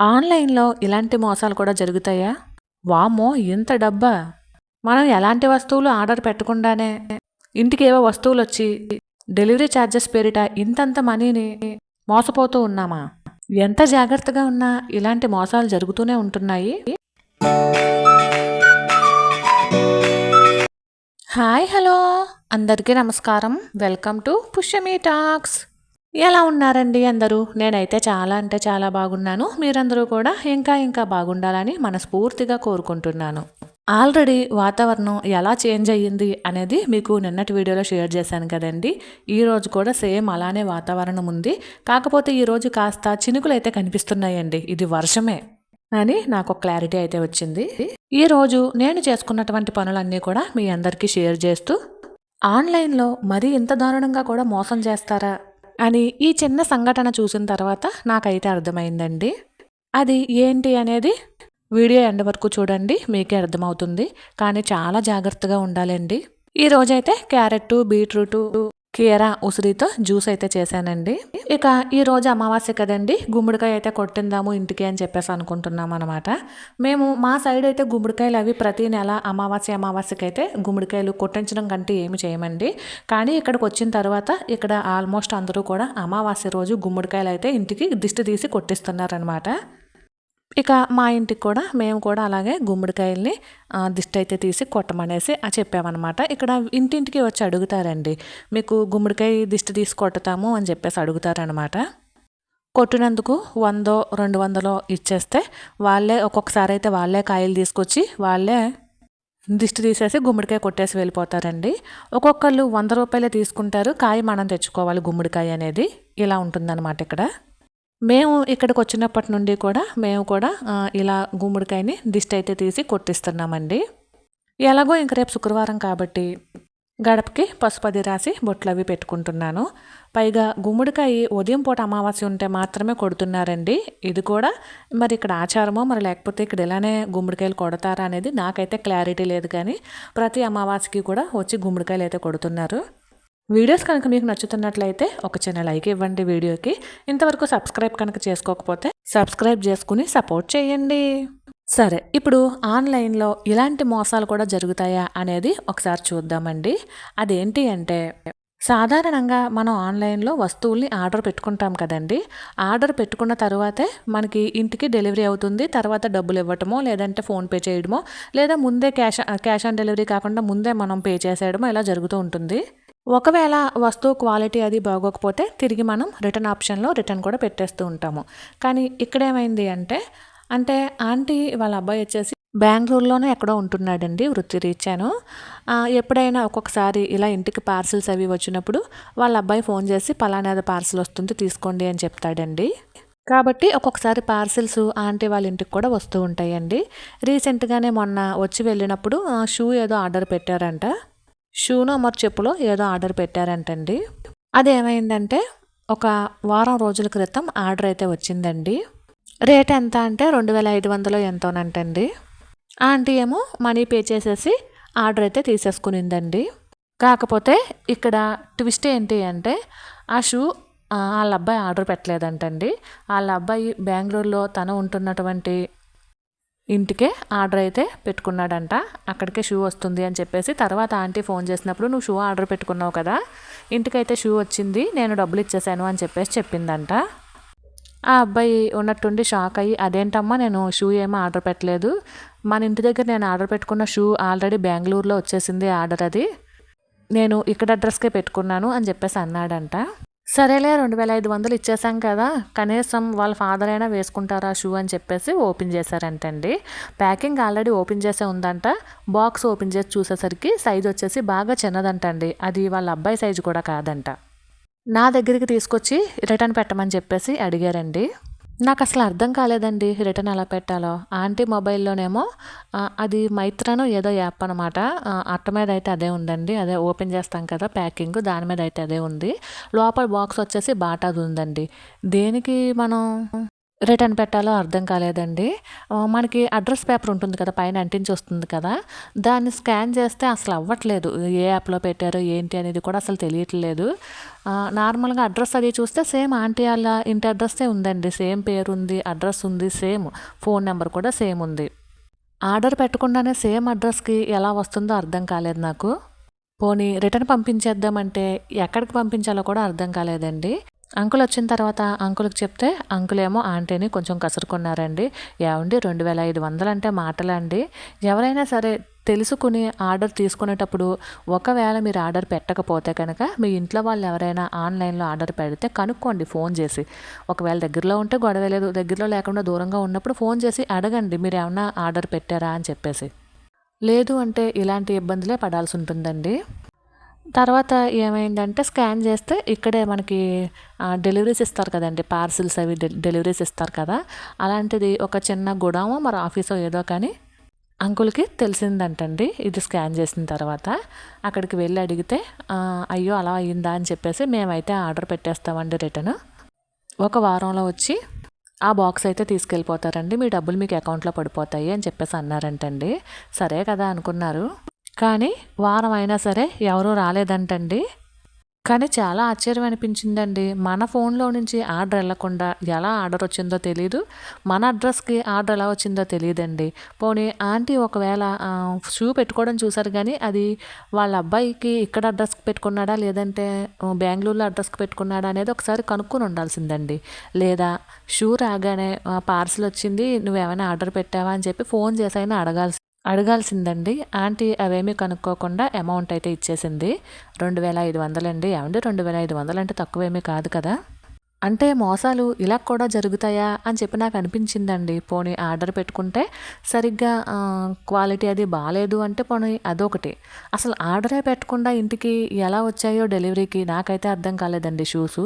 ఆన్లైన్లో ఇలాంటి మోసాలు కూడా జరుగుతాయా? వామ్మో ఇంత డబ్బా. మనం ఎలాంటి వస్తువులు ఆర్డర్ పెట్టకుండానే ఇంటికి ఏవో వస్తువులు వచ్చి డెలివరీ ఛార్జెస్ పేరిట ఇంతంత మనీని మోసపోతూ ఉన్నామా? ఎంత జాగ్రత్తగా ఉన్నా ఇలాంటి మోసాలు జరుగుతూనే ఉంటున్నాయి? Hi hello. అందరికీ నమస్కారం. Welcome to Pushyami talks. ఎలా ఉన్నారండి అందరూ? నేనైతే చాలా అంటే చాలా బాగున్నాను. మీరందరూ కూడా ఇంకా ఇంకా బాగుండాలని మనస్ఫూర్తిగా కోరుకుంటున్నాను. ఆల్రెడీ వాతావరణం ఎలా చేంజ్ అయ్యింది అనేది మీకు నిన్నటి వీడియోలో షేర్ చేశాను కదండి. ఈరోజు కూడా సేమ్ అలానే వాతావరణం ఉంది. కాకపోతే ఈరోజు కాస్త చినుకులు అయితే కనిపిస్తున్నాయండి. ఇది వర్షమే అని నాకు ఒక క్లారిటీ అయితే వచ్చింది. ఈరోజు నేను చేసుకున్నటువంటి పనులన్నీ కూడా మీ అందరికీ షేర్ చేస్తూ ఆన్లైన్లో మరీ ఇంత దారుణంగా కూడా మోసం చేస్తారా? అని ఈ చిన్న సంఘటన చూసిన తర్వాత నాకైతే అర్థమైందండి. అది ఏంటి అనేది వీడియో ఎండ్ వరకు చూడండి మీకే అర్థమవుతుంది. కానీ చాలా జాగ్రత్తగా ఉండాలండి. ఈ రోజైతే క్యారెట్ బీట్రూట్ కీర ఉసిరితో జ్యూస్ అయితే చేశానండి. ఇక ఈ రోజు అమావాస్య కదండి గుమ్మడికాయ అయితే కొట్టిందాము ఇంటికి అని చెప్పేసి అనుకుంటున్నాం అనమాట మేము మా సైడ్ అయితే గుమ్మడికాయలు అవి ప్రతి నెల అమావాస్య అమావాస్యకి అయితే గుమ్మడికాయలు కొట్టించడం కంటే ఏమి చేయమండి. కానీ ఇక్కడికి వచ్చిన తర్వాత ఇక్కడ ఆల్మోస్ట్ అందరూ కూడా అమావాస్య రోజు గుమ్మడికాయలు అయితే ఇంటికి దిష్టి తీసి కొట్టిస్తున్నారనమాట ఇక మా ఇంటికి కూడా మేము కూడా అలాగే గుమ్మడికాయల్ని దిష్టి అయితే తీసి కొట్టమనేసి ఆ చెప్పామన్నమాట. ఇక్కడ ఇంటింటికి వచ్చి అడుగుతారండి మీకు గుమ్మడికాయ దిష్టి తీసి కొట్టుతాము అని చెప్పేసి అడుగుతారనమాట కొట్టినందుకు వందో రెండు వందలో ఇచ్చేస్తే వాళ్ళే ఒక్కొక్కసారి అయితే వాళ్ళే కాయలు తీసుకొచ్చి వాళ్ళే దిష్టి తీసేసి గుమ్మడికాయ కొట్టేసి వెళ్ళిపోతారండి. ఒక్కొక్కళ్ళు వంద రూపాయలే తీసుకుంటారు కాయ మనం తెచ్చుకోవాలి గుమ్మడికాయ అనేది. ఇలా ఉంటుందన్నమాట ఇక్కడ. మేము ఇక్కడికి వచ్చినప్పటి నుండి కూడా మేము కూడా ఇలా గుమ్మడికాయని దిష్టి అయితే తీసి కొట్టిస్తున్నామండి. ఎలాగో ఇంక రేపు శుక్రవారం కాబట్టి గడపకి పసుపది రాసి బొట్లు అవి పెట్టుకుంటున్నాను. పైగా గుమ్మడికాయ ఉదయం పూట అమావాస్య ఉంటే మాత్రమే కొడుతున్నారండి. ఇది కూడా మరి ఇక్కడ ఆచారమో మరి లేకపోతే ఇక్కడ ఇలానే గుమ్మడికాయలు కొడతారా అనేది నాకైతే క్లారిటీ లేదు కానీ ప్రతి అమావాస్యకి కూడా వచ్చి గుమ్మడికాయలు అయితే కొడుతున్నారు. వీడియోస్ కనుక మీకు నచ్చుతున్నట్లయితే ఒక చిన్న లైక్ ఇవ్వండి వీడియోకి. ఇంతవరకు సబ్స్క్రైబ్ కనుక చేసుకోకపోతే సబ్స్క్రైబ్ చేసుకుని సపోర్ట్ చేయండి. సరే ఇప్పుడు ఆన్లైన్లో ఇలాంటి మోసాలు కూడా జరుగుతాయా అనేది ఒకసారి చూద్దామండి. అదేంటి అంటే సాధారణంగా మనం ఆన్లైన్లో వస్తువుల్ని ఆర్డర్ పెట్టుకుంటాం కదండి. ఆర్డర్ పెట్టుకున్న తర్వాతే మనకి ఇంటికి డెలివరీ అవుతుంది. తర్వాత డబ్బులు ఇవ్వటమో లేదంటే ఫోన్పే చేయడమో లేదా ముందే క్యాష్ క్యాష్ ఆన్ డెలివరీ కాకుండా ముందే మనం పే చేసేయడమో ఇలా జరుగుతూ ఉంటుంది. ఒకవేళ వస్తువు క్వాలిటీ అది బాగోకపోతే తిరిగి మనం రిటర్న్ ఆప్షన్లో రిటర్న్ కూడా పెట్టేస్తూ ఉంటాము. కానీ ఇక్కడ ఏమైంది అంటే అంటే ఆంటీ వాళ్ళ అబ్బాయి వచ్చేసి బెంగళూరులోనే ఎక్కడో ఉంటున్నాడండి వృత్తి రీత్యాను. ఎప్పుడైనా ఒక్కొక్కసారి ఇలా ఇంటికి పార్సిల్స్ అవి వచ్చినప్పుడు వాళ్ళ అబ్బాయి ఫోన్ చేసి పలానాది పార్సిల్ వస్తుంది తీసుకోండి అని చెప్తాడండి. కాబట్టి ఒక్కొక్కసారి పార్సిల్స్ ఆంటీ వాళ్ళ ఇంటికి కూడా వస్తూ ఉంటాయండి. రీసెంట్గానే మొన్న వచ్చి వెళ్ళినప్పుడు షూ ఏదో ఆర్డర్ పెట్టారంట. షూను అమర్చెప్పులో ఏదో ఆర్డర్ పెట్టారంటండి. అదేమైందంటే ఒక వారం రోజుల క్రితం ఆర్డర్ అయితే వచ్చిందండి. రేట్ ఎంత అంటే రెండు వేల ఐదు వందలు ఎంతోనంటండి. ఆంటీ ఏమో మనీ పే చేసేసి ఆర్డర్ అయితే తీసేసుకునిందండి. కాకపోతే ఇక్కడ ట్విస్ట్ ఏంటి అంటే ఆ షూ ఆ, వాళ్ళ అబ్బాయి ఆర్డర్ పెట్టలేదంటండి. వాళ్ళ అబ్బాయి బెంగళూరులో తను ఉంటున్నటువంటి ఇంటికే ఆర్డర్ అయితే పెట్టుకున్నాడంట. అక్కడికే షూ వస్తుంది అని చెప్పేసి తర్వాత ఆంటీ ఫోన్ చేసినప్పుడు నువ్వు షూ ఆర్డర్ పెట్టుకున్నావు కదా ఇంటికైతే షూ వచ్చింది నేను డబ్బులు ఇచ్చేసాను అని చెప్పేసి చెప్పిందంట. ఆ అబ్బాయి ఉన్నట్టుండి షాక్ అయ్యి అదేంటమ్మా నేను షూ ఏమీ ఆర్డర్ పెట్టలేదు. మన ఇంటి దగ్గర నేను ఆర్డర్ పెట్టుకున్న షూ ఆల్రెడీ బెంగళూరులో వచ్చేసింది ఆర్డర్ అది. నేను ఇక్కడ అడ్రస్కే పెట్టుకున్నాను అని చెప్పేసి అన్నాడంట. సరేలే రెండు వేల ఐదు వందలు ఇచ్చేసాం కదా. కనీసం వాళ్ళ ఫాదర్ అయినా వేసుకుంటారా షూ అని చెప్పేసి ఓపెన్ చేశారంటండి. ప్యాకింగ్ ఆల్రెడీ ఓపెన్ చేసే ఉందంట. బాక్స్ ఓపెన్ చేసి చూసేసరికి సైజ్ వచ్చేసి బాగా చిన్నదంటండి. అది వాళ్ళ అబ్బాయి సైజు కూడా కాదంట. నా దగ్గరికి తీసుకొచ్చి రిటర్న్ పెట్టమని చెప్పేసి అడిగారండి. నాకు అసలు అర్థం కాలేదండి రిటర్న్ ఎలా పెట్టాలో. ఆంటీ మొబైల్లోనేమో అది మైత్రను ఏదో యాప్ అనమాట అట్ట మీద అయితే అదే ఉందండి. అదే ఓపెన్ చేస్తాం కదా ప్యాకింగ్ దాని మీద అయితే అదే ఉంది. లోపల బాక్స్ వచ్చేసి బాటాది ఉందండి. దేనికి మనం రిటర్న్ పెట్టాలో అర్థం కాలేదండి. మనకి అడ్రస్ పేపర్ ఉంటుంది కదా పైన అంటించి వస్తుంది కదా దాన్ని స్కాన్ చేస్తే అసలు అవ్వట్లేదు. ఏ యాప్లో పెట్టారో ఏంటి అనేది కూడా అసలు తెలియట్లేదు. నార్మల్గా అడ్రస్ అది చూస్తే సేమ్ ఆంటీ వాళ్ళ ఇంటి అడ్రస్సే ఉందండి. సేమ్ పేరు ఉంది అడ్రస్ ఉంది సేమ్ ఫోన్ నెంబర్ కూడా సేమ్ ఉంది. ఆర్డర్ పెట్టకుండానే సేమ్ అడ్రస్కి ఎలా వస్తుందో అర్థం కాలేదు నాకు. పోనీ రిటర్న్ పంపించేద్దామంటే ఎక్కడికి పంపించాలో కూడా అర్థం కాలేదండి. అంకుల్ వచ్చిన తర్వాత అంకుల్కి చెప్తే అంకుల్ ఏమో ఆంటీని కొంచెం కసురుకున్నారండి. ఏమండి రెండు వేల ఐదు వందలు అంటే మాటలండి. ఎవరైనా సరే తెలుసుకుని ఆర్డర్ తీసుకునేటప్పుడు ఒకవేళ మీరు ఆర్డర్ పెట్టకపోతే కనుక మీ ఇంట్లో వాళ్ళు ఎవరైనా ఆన్లైన్లో ఆర్డర్ పెడితే కనుక్కోండి ఫోన్ చేసి. ఒకవేళ దగ్గరలో ఉంటే గొడవ లేదు దగ్గరలో లేకుండా దూరంగా ఉన్నప్పుడు ఫోన్ చేసి అడగండి మీరు ఏమన్నా ఆర్డర్ పెట్టారా అని చెప్పేసి. లేదు అంటే ఇలాంటి ఇబ్బందులే పడాల్సి ఉంటుందండి. తర్వాత ఏమైందంటే స్కాన్ చేస్తే ఇక్కడే మనకి డెలివరీస్ ఇస్తారు కదండి పార్సిల్స్ అవి డెలివరీస్ ఇస్తారు కదా. అలాంటిది ఒక చిన్న గుడమో మరి ఆఫీసో ఏదో కానీ అంకుల్కి తెలిసిందంటండి ఇది స్కాన్ చేసిన తర్వాత. అక్కడికి వెళ్ళి అడిగితే అయ్యో అలా అయిందా అని చెప్పేసి మేమైతే ఆర్డర్ పెట్టేస్తామండి రిటర్న్ ఒక వారంలో వచ్చి ఆ బాక్స్ అయితే తీసుకెళ్ళిపోతారండి మీ డబ్బులు మీకు అకౌంట్లో పడిపోతాయి అని చెప్పేసి అన్నారంటండి. సరే కదా అనుకున్నారు. కానీ వారం అయినా సరే ఎవరూ రాలేదంటండి. కానీ చాలా ఆశ్చర్యం అనిపించిందండి మన ఫోన్లో నుంచి ఆర్డర్ వెళ్ళకుండా ఎలా ఆర్డర్ వచ్చిందో తెలియదు మన అడ్రస్కి ఆర్డర్ ఎలా వచ్చిందో తెలియదండి పోనీ ఆంటీ ఒకవేళ షూ పెట్టుకోవడం చూసారు కానీ అది వాళ్ళ అబ్బాయికి ఇక్కడ అడ్రస్కి పెట్టుకున్నాడా? లేదంటే బెంగళూరులో అడ్రస్కి పెట్టుకున్నాడా అనేది ఒకసారి కనుక్కొని ఉండాల్సిందండి. లేదా షూ రాగానే పార్సిల్ వచ్చింది నువ్వేమైనా ఆర్డర్ పెట్టావా అని చెప్పి ఫోన్ చేసైనా అడగాల్సి అడగాల్సిందండి. ఆంటీ అవేమీ కనుక్కోకుండా అమౌంట్ అయితే ఇచ్చేసింది. రెండు వేల ఐదు వందలండి ఏమండి? రెండు వేల ఐదు వందలు అంటే తక్కువేమీ కాదు కదా? అంటే మోసాలు ఇలా కూడా జరుగుతాయా అని చెప్పి నాకు అనిపించిందండి. పోనీ ఆర్డర్ పెట్టుకుంటే సరిగ్గా క్వాలిటీ అది బాగాలేదు అంటే పోనీ అదొకటి. అసలు ఆర్డరే పెట్టకుండా ఇంటికి ఎలా వచ్చాయో డెలివరీకి నాకైతే అర్థం కాలేదండి షూసు.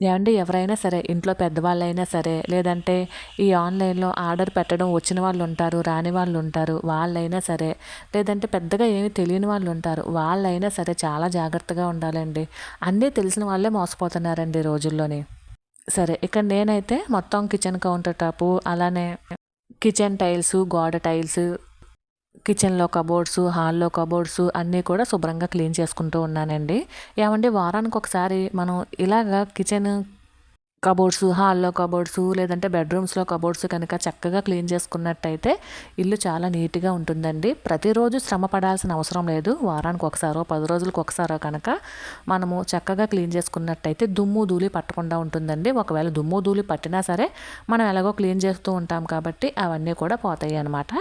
ఏమండి ఎవరైనా సరే ఇంట్లో పెద్దవాళ్ళైనా సరే లేదంటే ఈ ఆన్లైన్లో ఆర్డర్ పెట్టడం వచ్చిన వాళ్ళు ఉంటారు రాని వాళ్ళు ఉంటారు వాళ్ళైనా సరే లేదంటే పెద్దగా ఏమీ తెలియని వాళ్ళు ఉంటారు వాళ్ళైనా సరే చాలా జాగ్రత్తగా ఉండాలండి. అన్నీ తెలిసిన వాళ్ళే మోసపోతున్నారండి రోజుల్లోని. సరే ఇక్కడ నేనైతే మొత్తం కిచెన్ కౌంటర్ టాపు అలానే కిచెన్ టైల్స్ గోడ టైల్స్ కిచెన్లో కబోర్డ్స్ హాల్లో కబోర్డ్స్ అన్నీ కూడా శుభ్రంగా క్లీన్ చేసుకుంటూ ఉన్నానండి. ఏమంటే వారానికి ఒకసారి మనం ఇలాగా కిచెన్ కబోర్డ్స్ హాల్లో కబోర్డ్స్ లేదంటే బెడ్రూమ్స్లో కబోర్డ్స్ కనుక చక్కగా క్లీన్ చేసుకున్నట్టయితే ఇల్లు చాలా నీట్గా ఉంటుందండి. ప్రతిరోజు శ్రమ పడాల్సిన అవసరం లేదు. వారానికి ఒకసారో పది రోజులకు ఒకసారో కనుక మనము చక్కగా క్లీన్ చేసుకున్నట్టయితే దుమ్ము ధూళి పట్టకుండా ఉంటుందండి. ఒకవేళ దుమ్ము ధూళి పట్టినా సరే మనం ఎలాగో క్లీన్ చేస్తూ ఉంటాం కాబట్టి అవన్నీ కూడా పోతాయి అనమాట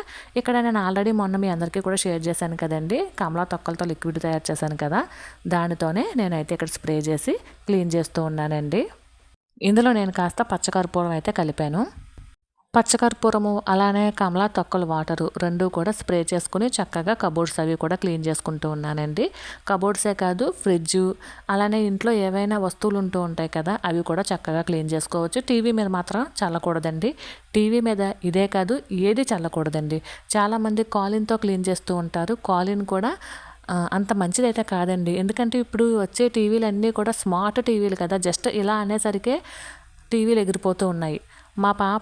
ఇక్కడ నేను ఆల్రెడీ మొన్న మీ అందరికీ కూడా షేర్ చేశాను కదండి. కమలా తొక్కలతో లిక్విడ్ తయారు చేశాను కదా. దానితోనే నేనైతే ఇక్కడ స్ప్రే చేసి క్లీన్ చేస్తూ ఉన్నానండి. ఇందులో నేను కాస్త పచ్చకర్పూరం అయితే కలిపాను. పచ్చకర్పూరము అలానే కమలా తొక్కలు వాటరు రెండు కూడా స్ప్రే చేసుకుని చక్కగా కబోర్డ్స్ అవి కూడా క్లీన్ చేసుకుంటూ ఉన్నానండి. కబోర్డ్సే కాదు ఫ్రిడ్జ్ అలానే ఇంట్లో ఏవైనా వస్తువులు ఉంటూ ఉంటాయి కదా అవి కూడా చక్కగా క్లీన్ చేసుకోవచ్చు. టీవీ మీద మాత్రం చల్లకూడదండి. టీవీ మీద ఇదే కాదు ఏది చల్లకూడదండి. చాలామంది కాలిన్తో క్లీన్ చేస్తూ ఉంటారు. కాలిన్ కూడా అంత మంచిదైతే కాదండి. ఎందుకంటే ఇప్పుడు వచ్చే టీవీలు అన్నీ కూడా స్మార్ట్ టీవీలు కదా. జస్ట్ ఇలా అనేసరికే టీవీలు ఎగిరిపోతూ ఉన్నాయి. మా పాప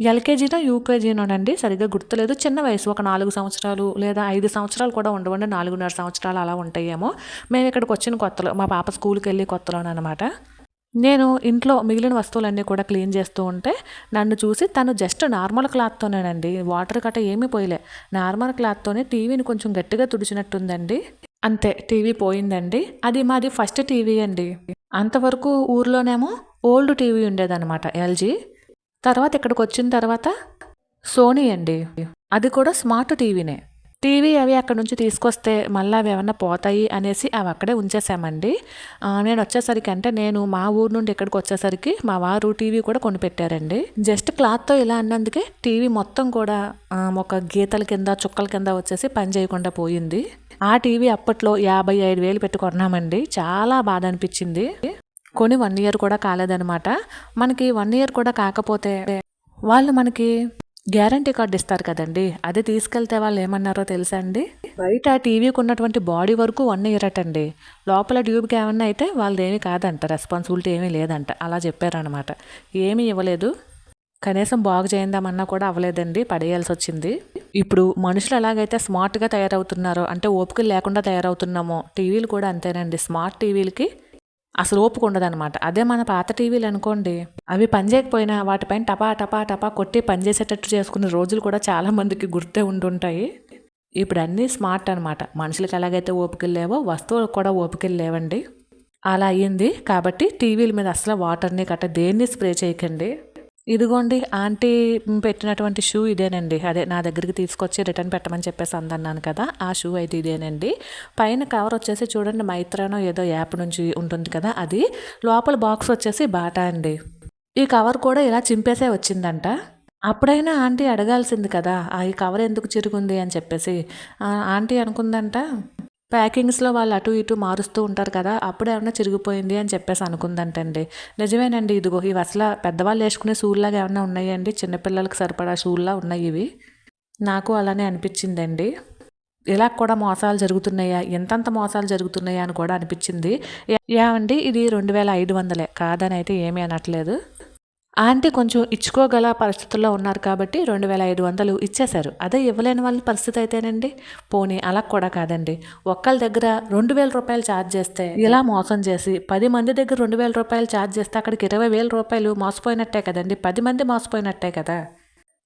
ఎల్కేజీనో యూకేజీనోనండి. సరిగ్గా గుర్తులేదు. చిన్న వయసు ఒక నాలుగు సంవత్సరాలు లేదా ఐదు సంవత్సరాలు కూడా ఉండవండి. నాలుగున్నర సంవత్సరాలు అలా ఉంటాయేమో. మేము ఇక్కడికి వచ్చిన కొత్తలో మా పాప స్కూల్కి వెళ్ళి కొత్తలోనమాట నేను ఇంట్లో మిగిలిన వస్తువులన్నీ కూడా క్లీన్ చేస్తూ ఉంటే నన్ను చూసి తను జస్ట్ నార్మల్ క్లాత్తోనేనండి. వాటర్ కట్ట ఏమీ పోయలే. నార్మల్ క్లాత్తోనే టీవీని కొంచెం గట్టిగా తుడిచినట్టుందండి. అంతే టీవీ పోయిందండి. అది మాది ఫస్ట్ టీవీ అండి. అంతవరకు ఊర్లోనేమో ఓల్డ్ టీవీ ఉండేదన్నమాట ఎల్జీ. తర్వాత ఇక్కడికి వచ్చిన తర్వాత సోనీ అండి. అది కూడా స్మార్ట్ టీవీనే. టీవీ అవి అక్కడ నుంచి తీసుకొస్తే మళ్ళీ అవి ఏమన్నా పోతాయి అనేసి అవి అక్కడే ఉంచేసామండి. నేను వచ్చేసరికి అంటే నేను మా ఊరు నుండి ఇక్కడికి వచ్చేసరికి మా వారు టీవీ కూడా కొని పెట్టారండి జస్ట్ క్లాత్తో ఇలా అన్నందుకే టీవీ మొత్తం కూడా ఒక గీతల కింద చుక్కల కింద వచ్చేసి పని చేయకుండా పోయింది. ఆ టీవీ అప్పట్లో యాభై ఐదు వేలు పెట్టుకున్నామండి చాలా బాధ అనిపించింది. కొని వన్ ఇయర్ కూడా కాలేదనమాట మనకి వన్ ఇయర్ కూడా కాకపోతే వాళ్ళు మనకి గ్యారంటీ కార్డు ఇస్తారు కదండి. అది తీసుకెళ్తే వాళ్ళు ఏమన్నారో తెలుసా అండి? బయట టీవీకి ఉన్నటువంటి బాడీ వరకు వన్ ఇయర్ అటండి లోపల ట్యూబ్కి ఏమన్నా అయితే వాళ్ళది ఏమీ కాదంట రెస్పాన్సిబిలిటీ ఏమీ లేదంట. అలా చెప్పారనమాట ఏమీ ఇవ్వలేదు. కనీసం బాగు చేయిందామన్నా కూడా అవ్వలేదండి పడేయాల్సి వచ్చింది ఇప్పుడు మనుషులు ఎలాగైతే స్మార్ట్గా తయారవుతున్నారో అంటే ఓపికలు లేకుండా తయారవుతున్నామో టీవీలు కూడా అంతేనండి. స్మార్ట్ టీవీలకి అసలు ఓపిక అదే మన పాత టీవీలు అనుకోండి అవి పనిచేయకపోయినా వాటిపైన టపా టపా టపా కొట్టి పనిచేసేటట్టు చేసుకునే రోజులు కూడా చాలా మందికి గుర్తే ఉంటుంటాయి ఇప్పుడు అన్నీ స్మార్ట్ అనమాట మనుషులకు ఎలాగైతే ఓపికలు లేవో వస్తువులకు కూడా ఓపికలు లేవండి అలా అయ్యింది. కాబట్టి టీవీల మీద అసలు వాటర్ని గట్ట దేన్ని స్ప్రే చేయకండి. ఇదిగోండి ఆంటీ పెట్టినటువంటి షూ ఇదేనండి. అదే నా దగ్గరికి తీసుకొచ్చి రిటర్న్ పెట్టమని చెప్పేసి అందన్నాను కదా ఆ షూ అయితే ఇదేనండి. పైన కవర్ వచ్చేసి చూడండి మైత్రానో ఏదో యాప్ నుంచి ఉంటుంది కదా అది. లోపల బాక్స్ వచ్చేసి బాటా అండి. ఈ కవర్ కూడా ఇలా చింపేసే వచ్చిందంట. అప్పుడైనా ఆంటీ అడగాల్సింది కదా ఆ ఈ కవర్ ఎందుకు చిరుగుంది? అని చెప్పేసి. ఆంటీ అనుకుందంట ప్యాకింగ్స్లో వాళ్ళు అటు ఇటు మారుస్తూ ఉంటారు కదా అప్పుడు ఏమన్నా చిరిగిపోయింది అని చెప్పేసి అనుకుందంటండి. నిజమేనండి ఇదిగో ఇవి అసలు పెద్దవాళ్ళు వేసుకునే షూల్లాగా ఏమైనా ఉన్నాయండి? చిన్నపిల్లలకు సరిపడా షూల్లా ఉన్నాయి ఇవి? నాకు అలానే అనిపించిందండి. ఇలా కూడా మోసాలు జరుగుతున్నాయా? ఎంతంత మోసాలు జరుగుతున్నాయా అని కూడా అనిపించింది. ఏమండి? ఇది రెండు వేల ఐదు వందలే. కాదని అయితే ఏమీ అనట్లేదు. ఆంటీ కొంచెం ఇచ్చుకోగల పరిస్థితుల్లో ఉన్నారు కాబట్టి రెండు వేల ఐదు వందలు ఇచ్చేశారు. అదే ఇవ్వలేని వాళ్ళ పరిస్థితి అయితేనండి. పోనీ అలా కూడా కాదండి. ఒక్కళ్ళ దగ్గర రెండు వేల రూపాయలు ఛార్జ్ చేస్తే ఇలా మోసం చేసి పది మంది దగ్గర రెండు వేల రూపాయలు ఛార్జ్ చేస్తే అక్కడికి ఇరవై వేల రూపాయలు మోసపోయినట్టే కదండి. పది మంది మోసపోయినట్టే కదా.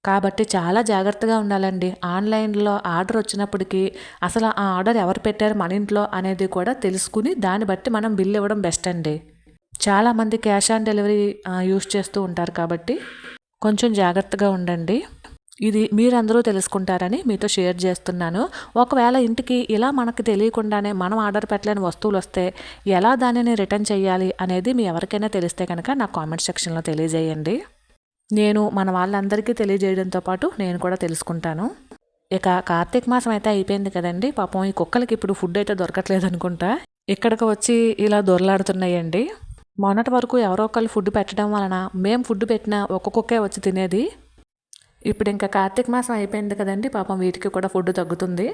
కాబట్టి చాలా జాగ్రత్తగా ఉండాలండి. ఆన్లైన్లో ఆర్డర్ వచ్చినప్పటికీ అసలు ఆ ఆర్డర్ ఎవరు పెట్టారు మన ఇంట్లో అనేది కూడా తెలుసుకుని దాన్ని బట్టి మనం బిల్ ఇవ్వడం బెస్ట్ అండి. చాలామంది క్యాష్ ఆన్ డెలివరీ యూస్ చేస్తూ ఉంటారు కాబట్టి కొంచెం జాగ్రత్తగా ఉండండి. ఇది మీరందరూ తెలుసుకుంటారని మీతో షేర్ చేస్తున్నాను. ఒకవేళ ఇంటికి ఇలా మనకు తెలియకుండానే మనం ఆర్డర్ పెట్టలేని వస్తువులు వస్తే ఎలా దానిని రిటర్న్ చేయాలి అనేది మీ ఎవరికైనా తెలిస్తే కనుక నా కామెంట్ సెక్షన్లో తెలియజేయండి. నేను మన వాళ్ళందరికీ తెలియజేయడంతో పాటు నేను కూడా తెలుసుకుంటాను. ఇక కార్తీక మాసం అయితే అయిపోయింది కదండి. పాపం ఈ కుక్కలకి ఇప్పుడు ఫుడ్ అయితే దొరకట్లేదు అనుకుంటా. ఇక్కడికి వచ్చి ఇలా దొరలాడుతున్నాయండి. మొన్నటి వరకు ఎవరో ఒకళ్ళు ఫుడ్ పెట్టడం వలన మేము ఫుడ్ పెట్టినా ఒక్క కుక్కే వచ్చి తినేది. ఇప్పుడు ఇంకా కార్తీక మాసం అయిపోయింది కదండి పాపం వీటికి కూడా ఫుడ్ తగ్గుతుంది.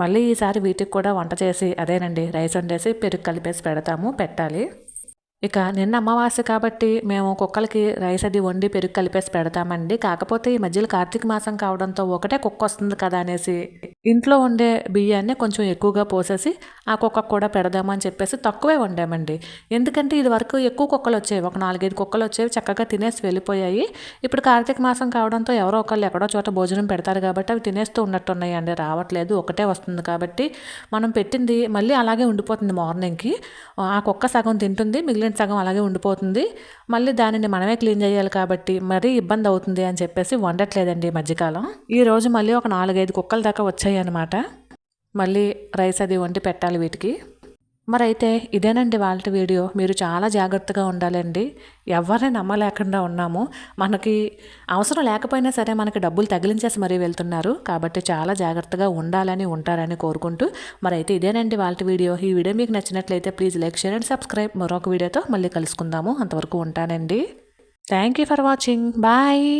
మళ్ళీ ఈసారి వీటికి కూడా వంట చేసి అదేనండి రైస్ వండేసి పెరుగు కలిపేసి పెడతాము పెట్టాలి. ఇక నిన్న అమావాస్య కాబట్టి మేము కుక్కలకి రైస్ అది వండి పెరుగు కలిపేసి పెడతామండి. కాకపోతే ఈ మధ్యలో కార్తీక మాసం కావడంతో ఒకటే కుక్క వస్తుంది కదా అనేసి ఇంట్లో ఉండే బియ్యాన్ని కొంచెం ఎక్కువగా పోసేసి ఆ కుక్కకు కూడా పెడదామని చెప్పేసి తక్కువే వండామండి. ఎందుకంటే ఇది వరకు ఎక్కువ కుక్కలు వచ్చేవి. ఒక నాలుగైదు కుక్కలు వచ్చేవి చక్కగా తినేసి వెళ్ళిపోయాయి. ఇప్పుడు కార్తీక మాసం కావడంతో ఎవరో ఒకళ్ళు ఎక్కడో చోట భోజనం పెడతారు కాబట్టి అవి తినేస్తూ ఉన్నట్టున్నాయండి. రావట్లేదు ఒకటే వస్తుంది కాబట్టి మనం పెట్టింది మళ్ళీ అలాగే ఉండిపోతుంది మార్నింగ్కి. ఆ కుక్క సగం తింటుంది మిగిలిన సగం అలాగే ఉండిపోతుంది. మళ్ళీ దానిని మనమే క్లీన్ చేయాలి కాబట్టి మరీ ఇబ్బంది అవుతుంది అని చెప్పేసి వండట్లేదండి ఈ మధ్యకాలం. ఈ రోజు మళ్ళీ ఒక నాలుగైదు కుక్కల దాకా వచ్చాయి అనమాట మళ్ళీ రైస్ అది వండి పెట్టాలి వీటికి. మరి అయితే ఇదేనండి వాళ్ళ వీడియో. మీరు చాలా జాగ్రత్తగా ఉండాలండి. ఎవరిని నమ్మలేకుండా ఉన్నాము. మనకి అవసరం లేకపోయినా సరే మనకి డబ్బులు తగిలించేసి మరీ వెళ్తున్నారు. కాబట్టి చాలా జాగ్రత్తగా ఉండాలని ఉంటారని కోరుకుంటూ మరి అయితే ఇదేనండి వాళ్ళ వీడియో. ఈ వీడియో మీకు నచ్చినట్లయితే please like share and subscribe. మరొక వీడియోతో మళ్ళీ కలుసుకుందాము. అంతవరకు ఉంటానండి. Thank you for watching. Bye.